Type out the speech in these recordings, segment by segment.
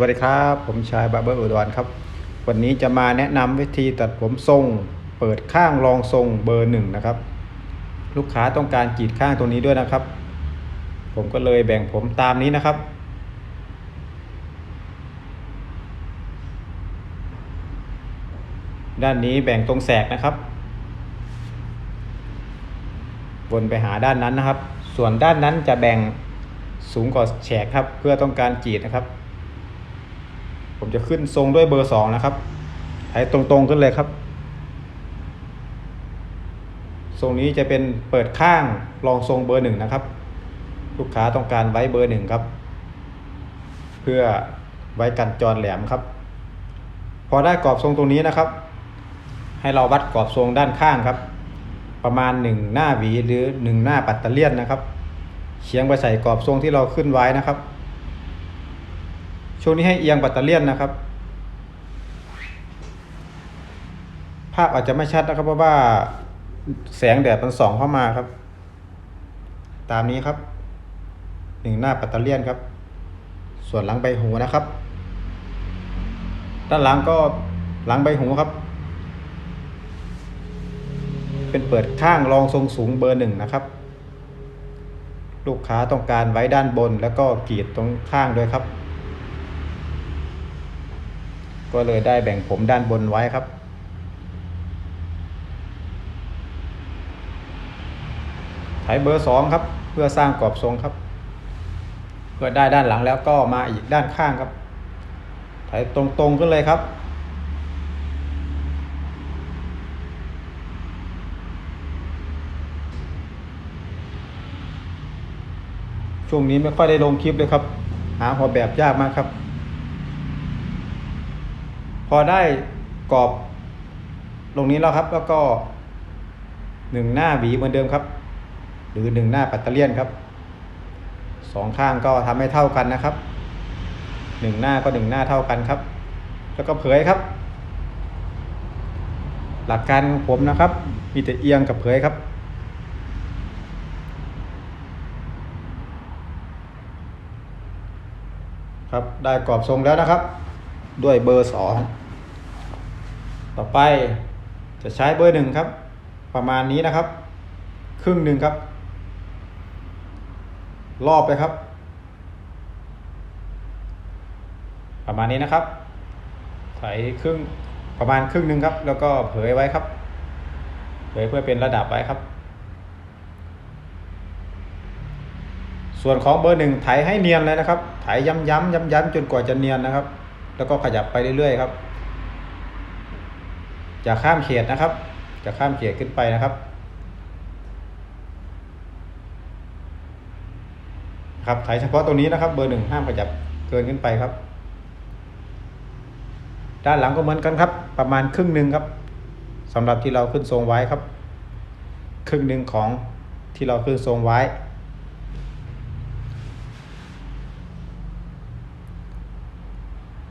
วัสดีครับ ผมชายบาเบอร์อุดรครับ วันนี้จะมาแนะนำวิธีตัดผมทรง เปิดข้างรองทรงเบอร์หนึ่งนะครับ ลูกค้าต้องการกรีดข้างตรงนี้ด้วยนะครับ ผมก็เลยแบ่งผมตามนี้นะครับ ด้านนี้แบ่งตรงแสกนะครับวนไปหาด้านนั้นนะครับ ส่วนด้านนั้นจะแบ่งสูงกว่าแฉกครับ เพื่อต้องการกรีดนะครับ ผมจะขึ้นทรงด้วยเบอร์สองนะครับไถตรงๆขึ้นเลยครับ ทรงนี้จะเป็นเปิดข้างรองทรงเบอร์หนึ่งนะครับ ลูกค้าต้องการไว้เบอร์หนึ่งครับ เพื่อไว้กันจรแหลมครับ พอได้กรอบทรงตรงนี้นะครับ ให้เราวัดกรอบทรงด้านข้างครับ ประมาณหนึ่งหน้าหวีหรือหนึ่งหน้าปัตเตอร์เลียนนะครับเฉียงไปใส่กรอบทรงที่เราขึ้นไว้นะครับ ช่วงนี้ให้เอียงปัตเตอร์เลียนนะครับ ภาพอาจจะไม่ชัดนะครับ เพราะว่าแสงแดดมันส่องเข้ามาครับ ตามนี้ครับหนึ่งหน้าปัตเตอร์เลียนครับ ส่วนหลังใบหูนะครับ ด้านหลังก็หลังใบหูครับ เป็นเปิดข้างรองทรงสูงเบอร์หนึ่งนะครับลูกค้าต้องการไว้ด้านบนแล้วก็กรีดตรงข้างด้วยครับ ก็เลยได้แบ่งผมด้านบนไว้ครับไถเบอร์สองครับ เพื่อสร้างกรอบทรงครับ เพื่อได้ด้านหลังแล้วก็มาอีกด้านข้างครับไถตรงๆขึ้นเลยครับช่วงนี้ไม่ค่อยได้ลงคลิปเลยครับ หาพอแบบยากมากครับ พอได้กรอบลงนี้แล้วครับ แล้วก็หนึ่งหน้าหวีเหมือนเดิมครับ หรือหนึ่งหน้าปัตเตอร์เลียนครับสองข้างก็ทำให้เท่ากันนะครับหนึ่งหน้าก็หนึ่งหน้าเท่ากันครับ แล้วก็เผยครับ หลักการของผมนะครับ มีแต่เอียงกับเผยครับ ครับได้กรอบทรงแล้วนะครับ ด้วยเบอร์สองต่อไปจะใช้เบอร์หนึ่งครับ ประมาณนี้นะครับ ครึ่งหนึ่งครับ รอบไปครับ ประมาณนี้นะครับ ใส่ครึ่งประมาณครึ่งหนึ่งครับ แล้วก็เผยไว้ครับ เผยเพื่อเป็นระดับไว้ครับ ส่วนของเบอร์หนึ่งไถให้เนียนเลยนะครับ ไถย้ำย้ำย้ำย้ำจนกว่าจะเนียนนะครับ แล้วก็ขยับไปเรื่อยๆครับ จะข้ามเขตนะครับ จะข้ามเขตขึ้นไปนะครับ ครับไถเฉพาะตรงนี้นะครับ เบอร์หนึ่งห้ามขยับเกินขึ้นไปครับ ด้านหลังก็เหมือนกันครับ ประมาณครึ่งหนึ่งครับสำหรับที่เราขึ้นทรงไว้ครับ ครึ่งหนึ่งของที่เราขึ้นทรงไว้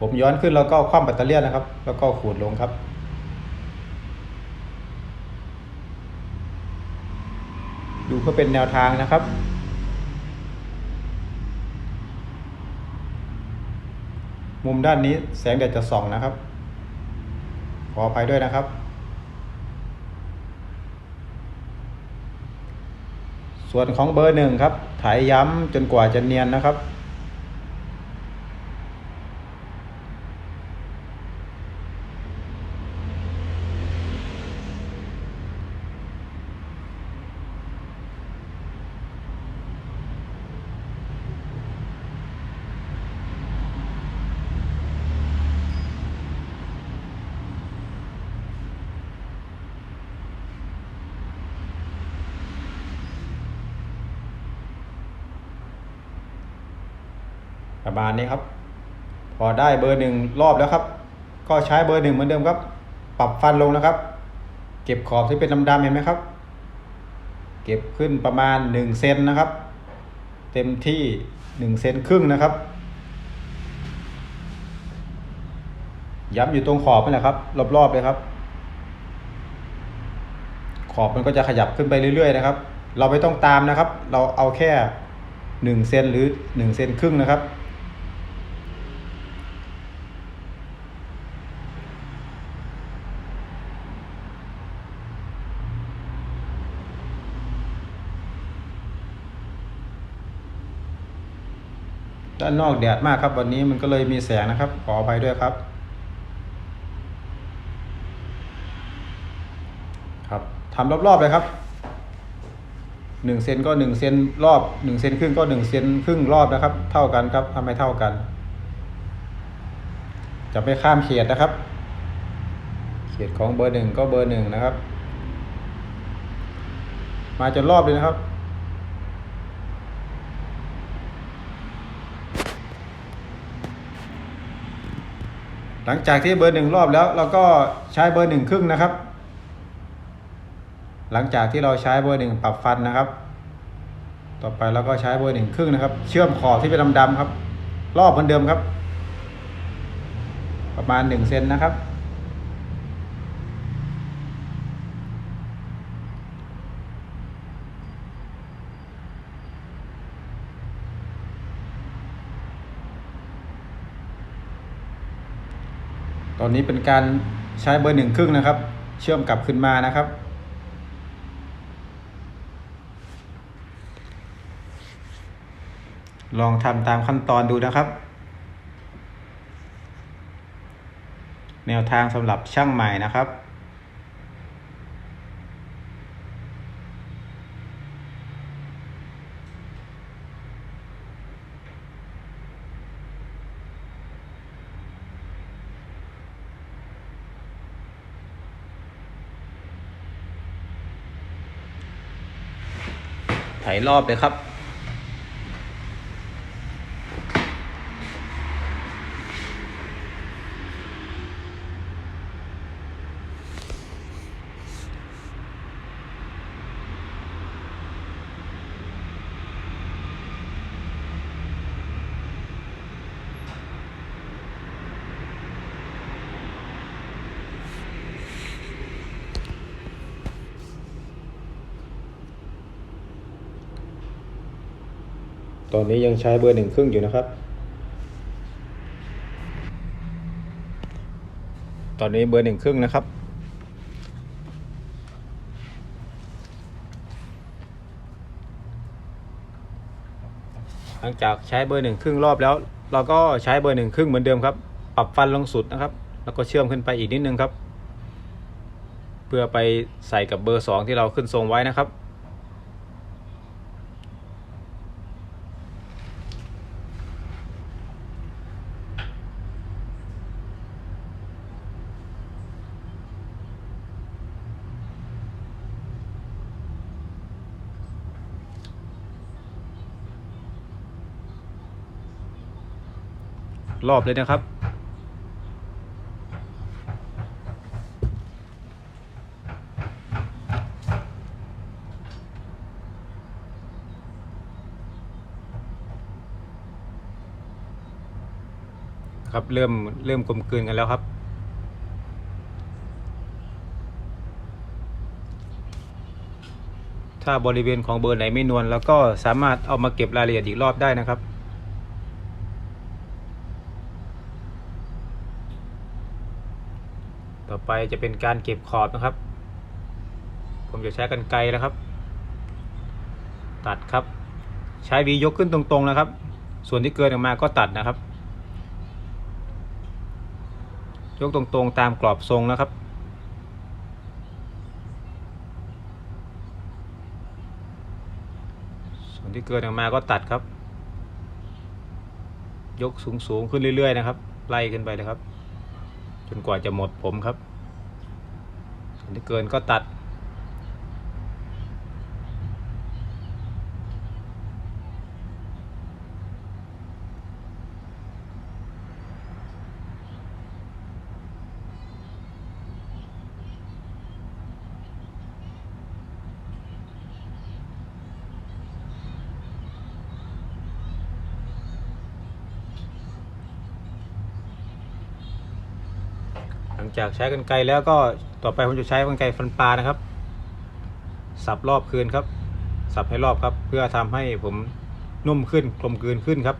ผมย้อนขึ้นแล้วก็คว่ำแบตเตอรี่นะครับ แล้วก็ขูดลงครับ ดูเพื่อเป็นแนวทางนะครับ มุมด้านนี้แสงแดดจะส่องนะครับ ขออภัยด้วยนะครับ ส่วนของเบอร์หนึ่งครับ ถ่ายย้ำจนกว่าจะเนียนนะครับ ประมาณนี้ครับ พอได้เบอร์หนึ่งรอบแล้วครับ ก็ใช้เบอร์หนึ่งเหมือนเดิมครับ ปรับฟันลงนะครับ เก็บขอบที่เป็นดำๆเห็นไหมครับ เก็บขึ้นประมาณหนึ่งเซนนะครับ เต็มที่หนึ่งเซนครึ่งนะครับ ย้ำอยู่ตรงขอบนี่แหละครับ รอบๆเลยครับ ขอบมันก็จะขยับขึ้นไปเรื่อยๆนะครับ เราไม่ต้องตามนะครับ เราเอาแค่หนึ่งเซนหรือหนึ่งเซนครึ่งนะครับ ด้านนอกแดดมากครับ วันนี้มันก็เลยมีแสงนะครับ ขออภัยด้วยครับ ครับทำรอบๆเลยครับหนึ่งเซนก็หนึ่งเซนรอบหนึ่งเซนครึ่งก็หนึ่งเซนครึ่งรอบนะครับ เท่ากันครับทำให้เท่ากัน จะไม่ข้ามเขตนะครับ เขตของเบอร์หนึ่งก็เบอร์หนึ่งนะครับ มาจนรอบเลยนะครับ หลังจากที่เบอร์หนึ่งรอบแล้วเราก็ใช้เบอร์หนึ่งครึ่งนะครับ หลังจากที่เราใช้เบอร์หนึ่งปรับฟันนะครับ ต่อไปเราก็ใช้เบอร์หนึ่งครึ่งนะครับ เชื่อมขอบที่เป็นดำๆครับ รอบเหมือนเดิมครับ ประมาณหนึ่งเซนนะครับ ตอนนี้เป็นการใช้เบอร์หนึ่งครึ่งนะครับ เชื่อมกลับขึ้นมานะครับ ลองทำตามขั้นตอนดูนะครับ แนวทางสำหรับช่างใหม่นะครับ ถรอบเลยครับ อนนี้ยังใช้เบอร์หนึ่งครึ่งอยู่นะครับ ตอนนี้เบอร์หนึ่งครึ่งนะครับ หลังจากใช้เบอร์หนึ่งครึ่งรอบแล้ว เราก็ใช้เบอร์หนึ่งครึ่งเหมือนเดิมครับ ปรับฟันลงสุดนะครับ แล้วก็เชื่อมขึ้นไปอีกนิดนึงครับ เพื่อไปใส่กับเบอร์สองที่เราขึ้นทรงไว้นะครับ รอบเลยนะครับ ครับเริ่มเริ่มกลมกลืนกันแล้วครับถ้าบริเวณของเบอร์ไหนไม่นวลแล้วก็สามารถเอามาเก็บรายละเอียดอีกรอบได้นะครับ ต่อ ไปจะเป็นการเก็บขอบนะครับ ผมจะใช้กันไกลแล้วครับ ตัดครับ ใช้วียกขึ้นตรงๆนะครับ ส่วนที่เกินออกมาก็ตัดนะครับ ยกตรงๆตามกรอบทรงนะครับส่วนที่เกินออกมาก็ตัดครับ ยกสูงๆขึ้นเรื่อย ๆ นะครับ ไล่ขึ้นไปเลยครับ จนกว่าจะหมดผมครับ เกินก็ตัด จากใช้กันไกลแล้วก็ต่อไปผมจะใช้กันไกลฟันปลานะครับ สับรอบคืนครับ สับให้รอบครับ เพื่อทำให้ผมนุ่มขึ้นกลมกลืนขึ้นครับ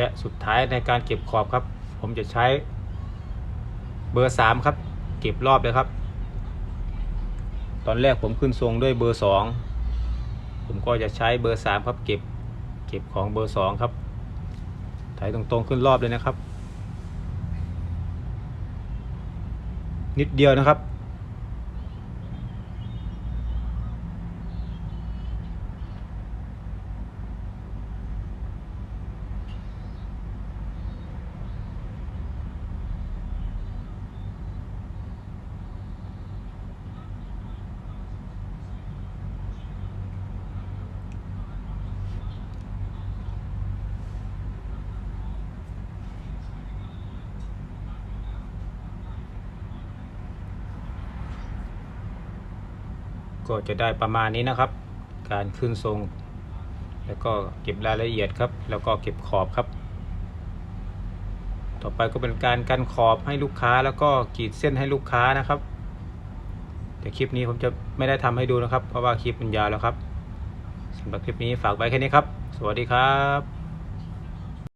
และสุดท้ายในการเก็บขอบครับ ผมจะใช้เบอร์สามครับ เก็บรอบเลยครับ ตอนแรกผมขึ้นทรงด้วยเบอร์สองผมก็จะใช้เบอร์สามครับเก็บเก็บของเบอร์สองครับถ่ายตรงๆขึ้นรอบเลยนะครับ นิดเดียวนะครับ ก็จะได้ประมาณนี้นะครับ การขึ้นทรง แล้วก็เก็บรายละเอียดครับ แล้วก็เก็บขอบครับ ต่อไปก็เป็นการกันขอบให้ลูกค้าแล้วก็กรีดเส้นให้ลูกค้านะครับ แต่คลิปนี้ผมจะไม่ได้ทำให้ดูนะครับ เพราะว่าคลิปมันยาวแล้วครับสำหรับคลิปนี้ฝากไว้แค่นี้ครับ สวัสดีครับ